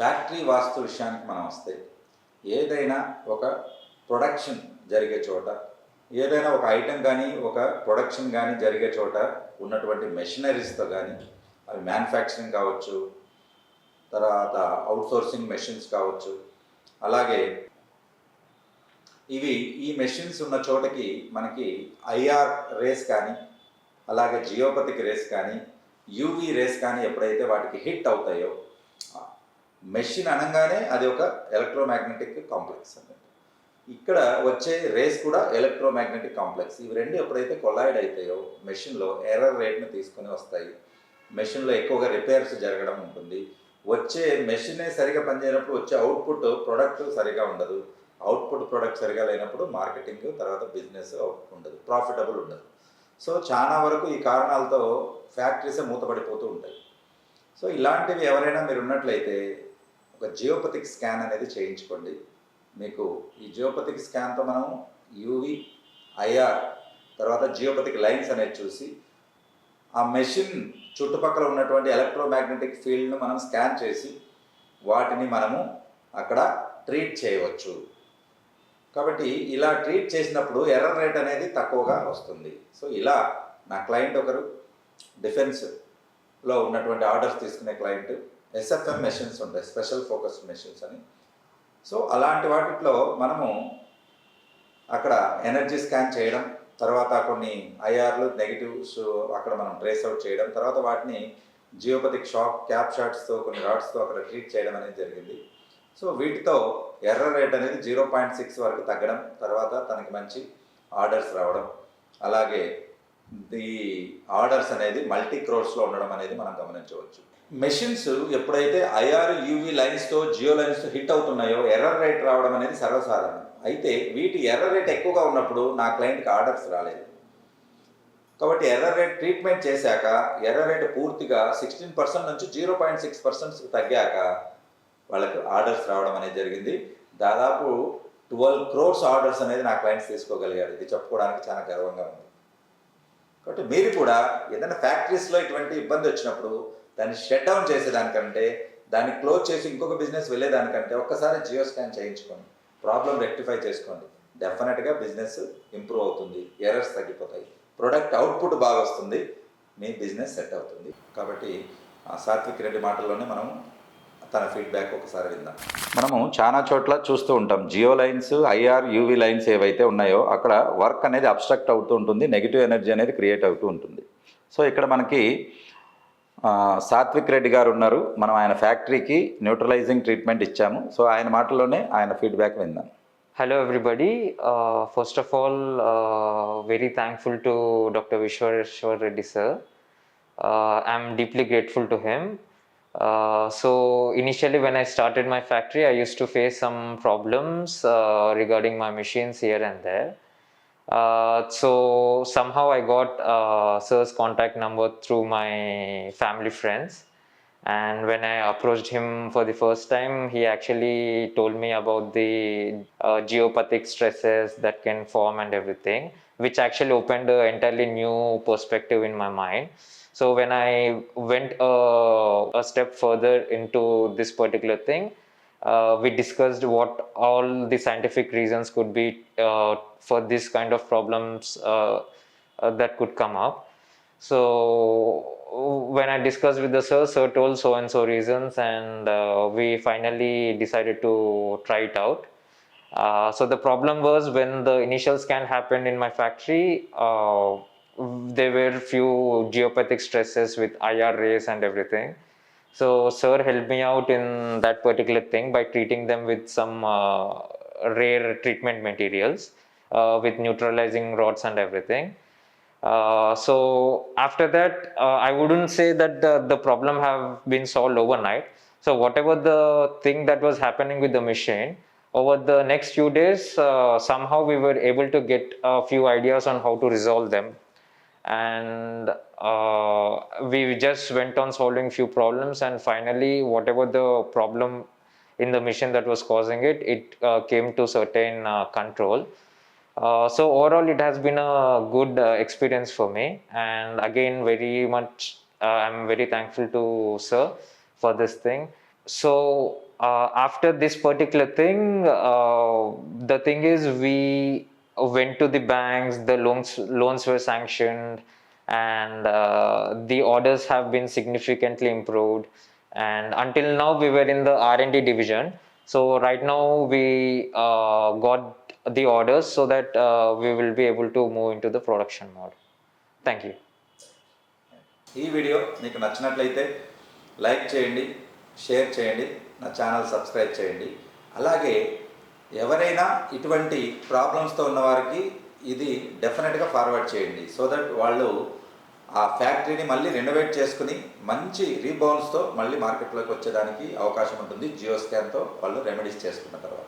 Factory వాస్తు విషయానికి మనం వస్తే ఏదైనా ఒక ప్రొడక్షన్ జరిగే చోట ఏదైనా ఒక ఐటెం కానీ ఒక ప్రొడక్షన్ కానీ జరిగే చోట ఉన్నటువంటి మెషినరీస్తో కానీ అవి మ్యానుఫ్యాక్చరింగ్ కావచ్చు తర్వాత అవుట్సోర్సింగ్ మెషిన్స్ కావచ్చు అలాగే ఇవి ఈ మెషిన్స్ ఉన్న చోటకి మనకి ఐఆర్ రేస్ కానీ అలాగే జియోపతిక్ రేస్ కానీ యూవి రేస్ కానీ ఎప్పుడైతే వాటికి హిట్ అవుతాయో మెషిన్ అనగానే అది ఒక ఎలక్ట్రోమాగ్నెటిక్ కాంప్లెక్స్ అన్నమాట ఇక్కడ వచ్చే రేస్ కూడా ఎలక్ట్రోమాగ్నెటిక్ కాంప్లెక్స్. ఇవి రెండు ఎప్పుడైతే కొలాయిడ్ అవుతాయో మెషిన్లో ఎర్రర్ రేట్ని తీసుకొని వస్తాయి. మెషిన్లో ఎక్కువగా రిపేర్స్ జరగడం ఉంటుంది. వచ్చే మెషినే సరిగా పనిచేయనప్పుడు వచ్చే అవుట్పుట్ ప్రొడక్ట్ సరిగా ఉండదు. అవుట్పుట్ ప్రొడక్ట్ సరిగా లేనప్పుడు మార్కెటింగ్ తర్వాత బిజినెస్ ఉండదు. ప్రాఫిటబుల్ ఉండదు. సో చాలా వరకు ఈ కారణాలతో ఫ్యాక్టరీసే మూతపడిపోతూ ఉంటాయి. సో ఇలాంటివి ఎవరైనా మీరు ఉన్నట్లయితే ఒక జియోపతిక్ స్కాన్ అనేది చేయించుకోండి. మీకు ఈ జియోపతిక్ స్కాన్తో మనం యూవి ఐఆర్ తర్వాత జియోపతిక్ లైన్స్ అనేది చూసి ఆ మెషిన్ చుట్టుపక్కల ఉన్నటువంటి ఎలక్ట్రోమాగ్నెటిక్ ఫీల్డ్ను మనం స్కాన్ చేసి వాటిని మనము అక్కడ ట్రీట్ చేయవచ్చు. కాబట్టి ఇలా ట్రీట్ చేసినప్పుడు ఎర్రర్ రేట్ అనేది తక్కువగా వస్తుంది. సో ఇలా నా క్లయింట్ ఒకరు డిఫెన్స్లో ఉన్నటువంటి ఆర్డర్స్ తీసుకునే client S F M machines ఉంటాయి స్పెషల్ ఫోకస్ మెషిన్స్ అని. సో అలాంటి వాటిలో మనము అక్కడ ఎనర్జీ స్కాన్ చేయడం తర్వాత కొన్ని ఐఆర్లు నెగిటివ్స్ అక్కడ మనం ట్రేస్ అవుట్ చేయడం తర్వాత వాటిని జియోపతిక్ షాక్ క్యాప్ షాట్స్తో కొన్ని రాడ్స్తో అక్కడ ట్రీట్ చేయడం అనేది జరిగింది. సో వీటితో ఎర్ర రేట్ అనేది జీరో పాయింట్ సిక్స్ వరకు తగ్గడం తర్వాత తనకి మంచి ఆర్డర్స్ రావడం. అలాగే ఈ ఆర్డర్స్ అనేది మల్టీ క్రోర్స్లో ఉండడం అనేది మనం గమనించవచ్చు. మెషిన్స్ ఎప్పుడైతే ఐఆర్ యూవీ లైన్స్తో జియో లైన్స్తో హిట్ అవుతున్నాయో ఎర్రర్ రేట్ రావడం అనేది సర్వసాధారణం. అయితే వీటి ఎర్రర్ రేట్ ఎక్కువగా ఉన్నప్పుడు నా క్లయింట్కి ఆర్డర్స్ రాలేదు. కాబట్టి ఎర్రర్ రేట్ ట్రీట్మెంట్ చేశాక ఎర్రర్ రేట్ పూర్తిగా సిక్స్టీన్ పర్సెంట్ నుంచి జీరో పాయింట్ సిక్స్ పర్సెంట్ తగ్గాక వాళ్ళకి ఆర్డర్స్ రావడం అనేది జరిగింది. దాదాపు ట్వెల్వ్ క్రోర్స్ ఆర్డర్స్ అనేది నా క్లయింట్స్ తీసుకోగలిగాడు ఇది చెప్పుకోవడానికి చాలా గర్వంగా ఉంది. కాబట్టి మీరు కూడా ఏదైనా ఫ్యాక్టరీస్లో ఇటువంటి ఇబ్బంది వచ్చినప్పుడు దాన్ని షట్ డౌన్ చేసేదానికంటే దాన్ని క్లోజ్ చేసి ఇంకొక బిజినెస్ వెళ్ళేదానికంటే ఒక్కసారి జియో స్కాన్ చేయించుకోండి. ప్రాబ్లం రెక్టిఫై చేసుకోండి. డెఫినెట్గా బిజినెస్ ఇంప్రూవ్ అవుతుంది. ఎర్రర్స్ తగ్గిపోతాయి. ప్రొడక్ట్ అవుట్పుట్ బాగా వస్తుంది. మీ బిజినెస్ సెట్ అవుతుంది. కాబట్టి సాత్విక్ రెడ్డి మాటల్లోనే మనం తన ఫీడ్బ్యాక్ ఒకసారి విందాం. మనము చాలా చోట్ల చూస్తూ ఉంటాం. Geo lines I R U V lines ఏవైతే ఉన్నాయో అక్కడ వర్క్ అనేది అబ్స్ట్రక్ట్ అవుతూ ఉంటుంది. నెగిటివ్ ఎనర్జీ అనేది క్రియేట్ అవుతూ ఉంటుంది. సో ఇక్కడ మనకి సాత్విక్ రెడ్డి గారు ఉన్నారు. మనం ఆయన ఫ్యాక్టరీకి న్యూట్రలైజింగ్ ట్రీట్మెంట్ ఇచ్చాము. సో ఆయన మాటలోనే ఆయన ఫీడ్బ్యాక్ విందాం hello everybody first of all very thankful to doctor Visweswar Reddy sir I'm deeply grateful to him so initially when I started my factory I use to face some problems regarding my machines here and there Uh, so, somehow I got uh, sir's contact number through my family friends. And when i approached him for the first time he actually told me about the uh, geopathic stresses that can form and everything which actually opened an entirely new perspective in my mind. So when i went uh, a step further into this particular thing uh, we discussed what all the scientific reasons could be uh, for this kind of problems uh, uh, that could come up so when I discussed with the sir, sir told so and so reasons, and uh, we finally decided to try it out. Uh, so the problem was when the initial scan happened in my factory, there were few geopathic stresses with IR rays and everything. So sir helped me out in that particular thing by treating them with some uh, rare treatment materials uh, with neutralizing rods and everything. Uh, so after that, uh, I wouldn't say that the, the problem have been solved overnight. So whatever the thing that was happening with the machine, over the next few days, uh, somehow we were able to get a few ideas on how to resolve them. And uh, we just went on solving few problems, and finally, whatever the problem in the machine that was causing it, it uh, came to certain uh, control. Uh, so overall, it has been a good uh, experience for me, and again, very much uh, I'm very thankful to sir for this thing. so uh, after this particular thing uh, the thing is we went to the banks the loans loans were sanctioned and uh, the orders have been significantly improved and until now we were in the r&d division so right now we uh, got the orders so that uh, we will be able to move into the production mode thank you ఈ video మీకు నచ్చినట్లయితే like చేయండి share చేయండి నా channel subscribe చేయండి అలాగే ఎవరైనా ఇటువంటి ప్రాబ్లమ్స్తో ఉన్న వారికి ఇది డెఫినెట్గా ఫార్వర్డ్ చేయండి సో దట్ వాళ్ళు ఆ ఫ్యాక్టరీని మళ్ళీ రెనోవేట్ చేసుకుని మంచి రీబౌన్స్తో మళ్ళీ మార్కెట్లోకి వచ్చేదానికి అవకాశం ఉంటుంది. జియో స్కాన్తో వాళ్ళు రెమెడీస్ చేసుకున్న తర్వాత.